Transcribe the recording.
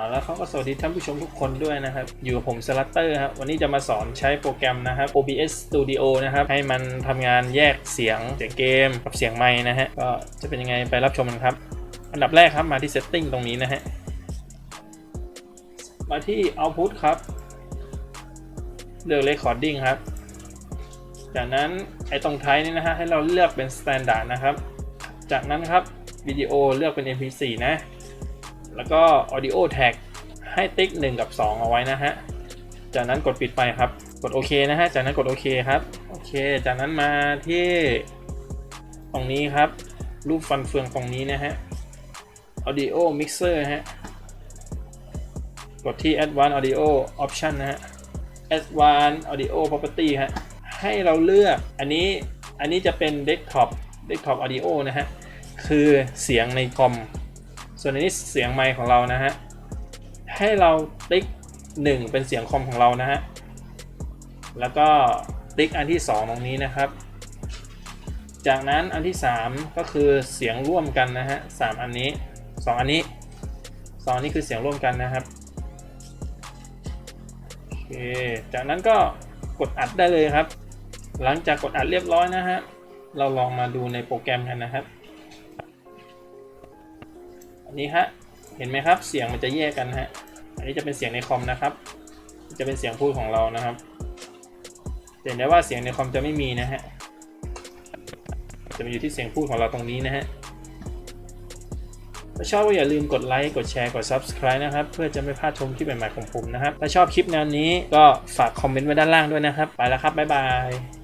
เอแล้วเขาก็สวัสดีท่านผู้ชมทุกคนด้วยนะครับ อยู่กับผมสลัตเตอร์ครับวันนี้จะมาสอนใช้โปรแกรมนะครับ OBS Studio นะครับ ให้มันทำงานแยกเสียงเสียงเกมกับเสียงไม้นะฮะ ก็จะเป็นยังไงไปรับชมกันครับ อันดับแรกครับมาที่ Setting ตรงนี้นะฮะ มาที่ Output ครับ เลือก Recording ครับ จากนั้นไอ้ตรงท้ายนี่นะฮะให้เราเลือกเป็น Standard นะครับ จากนั้นครับวิดีโอเลือกเป็น MP4 นะ แล้วก็ Audio Tag ให้ติ๊ก 1 กับ 2 เอาไว้นะฮะ จากนั้นกดปิดไปครับ กดโอเคนะฮะ จากนั้นกดโอเคครับ โอเค จากนั้นมาที่ตรงนี้ครับ รูปฟันเฟืองตรงนี้นะฮะ Audio Mixer ฮะ กดที่ Advanced Audio Option นะฮะ Advanced Audio Property ฮะ ให้เราเลือก อันนี้ อันนี้จะเป็น Desktop Desktop Audio นะฮะ คือเสียงในคอม ส่วนอันนี้เสียงไมค์ของเรานะฮะ ให้เราติ๊ก 1 เป็นเสียงคอมของเรานะฮะ แล้วก็ติ๊กอันที่ 2 ตรงนี้นะครับ จากนั้นอันที่ 3 ก็คือเสียงร่วมกันนะฮะสามอันนี้ 2 อันนี้สองอันนี้คือเสียงร่วมกันนะครับโอเค จากนั้นก็กดอัดได้เลยครับ หลังจากกดอัดเรียบร้อยนะฮะ เราลองมาดูในโปรแกรมกันนะครับ อันนี้ฮะ เห็นไหมครับ เสียงมันจะแยกกันฮะ อันนี้จะเป็นเสียงในคอมนะครับ จะเป็นเสียงพูดของเรานะครับ เห็นได้ว่าเสียงในคอมจะไม่มีนะฮะ จะมาอยู่ที่เสียงพูดของเราตรงนี้นะฮะถ้าชอบก็อย่าลืมกดไลค์ กดแชร์ กด Subscribe นะครับ เพื่อจะไม่พลาดชมคลิปใหม่ๆของผมนะครับ ถ้าชอบคลิปแนวนี้ก็ฝากคอมเมนต์ไว้ด้านล่างด้วยนะครับ ไปแล้วครับ บ๊ายบาย